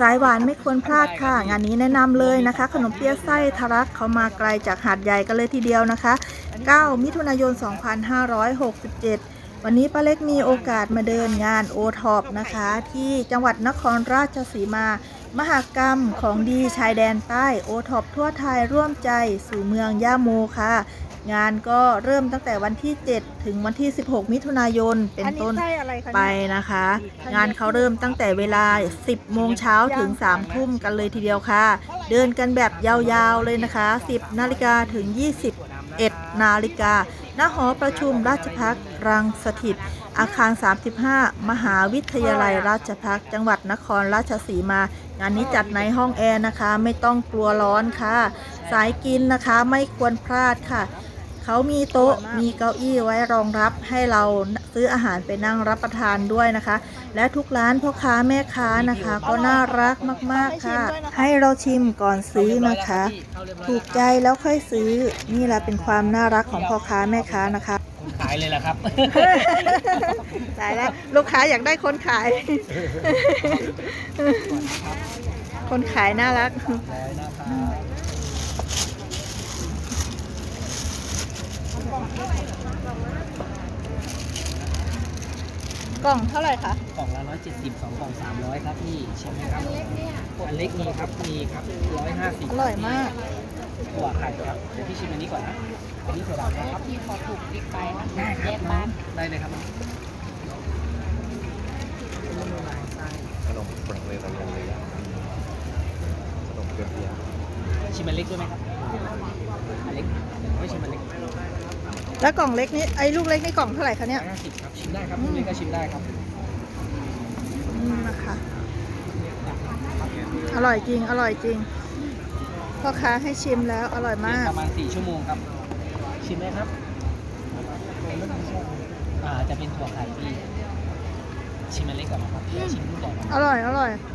สายหวานไม่ควรพลาดค่ะ งานนี้แนะนำเลยนะคะ ขนมเปี๊ยะไส้ทะลักเขามาไกลจากหาดใหญ่กันเลยทีเดียวนะคะ 9 มิถุนายน 2567 วันนี้ป้าเล็กมีโอกาสมาเดินงานโอท็อปนะคะ ที่จังหวัดนครราชสีมา มหากรรมของดีชายแดนใต้โอท็อปทั่วไทยร่วมใจสู่เมืองย่าโมค่ะ งานก็เริ่มตั้งแต่วันที่ 7 ถึงวันที่ 16 มิถุนายนเป็นต้นอัไส้อะไรคะไปเนี่ยนะคะ งานเขาเริ่มตั้งแต่เวลา 10 โมงเช้าถึง 3 ทุ่มกันเลยทีเดียวค่ะ เดินกันแบบยาวๆเลยนะคะ 10 นาฬิกาถึง 21 นาฬิกาณหอประชุมราชพักรังสถิต อาคาร 35 มหาวิทยาลัยราชพักจังหวัดนครราชสีมา งานนี้จัดในห้องแอร์นะคะ ไม่ต้องกลัวร้อนค่ะ สายกินนะคะไม่ควรพลาดค่ะ เขามีโต๊ะมีเก้าอี้ไว้รองรับให้เราซื้ออาหารไปนั่งรับประทานด้วยนะคะ และทุกร้านพ่อค้าแม่ค้านะคะ ก็น่ารักมาก ๆ ค่ะ ให้เราชิมก่อนซื้อนะคะ ถูกใจแล้วค่อยซื้อนี่แหละเป็นความน่ารักของพ่อค้าแม่ค้านะคะขายเลยล่ะครับตายแล้วลูกค้าอยากได้คนขาย คนขายน่ารัก กล่องเท่าไหร่คะ กล่องละร้อยเจ็ดสิบสองกล่องสามร้อยครับพี่ใช่ไหมครับอันเล็กมีครับมีครับร้อยห้าสิบอร่อยมากถั่วไข่ครับเดี๋ยวพี่ชิมอันนี้ก่อนนะอันนี้ถั่วดำนะครับพี่ขอถูกบิ๊กไปนะได้ครับน้องได้เลยครับน้องขนมเปลือกเลยตะลงเลยอะขนมเปี๊ยะชิมอันเล็กด้วยไหมครับอันเล็กไม่ชิมอันเล็ก แล้วกล่องเล็กนี้ไอ้ลูกเล็กนี่กล่องเท่าไหร่คะเนี่ยร้อยห้าสิบครับชิมได้ครับนี่ก็ชิมได้ครับอืมนะคะ อร่อยจริง อร่อยจริง พ่อค้าให้ชิมแล้วอร่อยมาก ประมาณสี่ชั่วโมงครับ ชิมไหมครับอ่าจะเป็นถั่วไข่พี่ชิมอันเล็กก่อนนะครับเดี๋ยวชิมลูกใหญ่ก่อนอร่อย อร่อยอ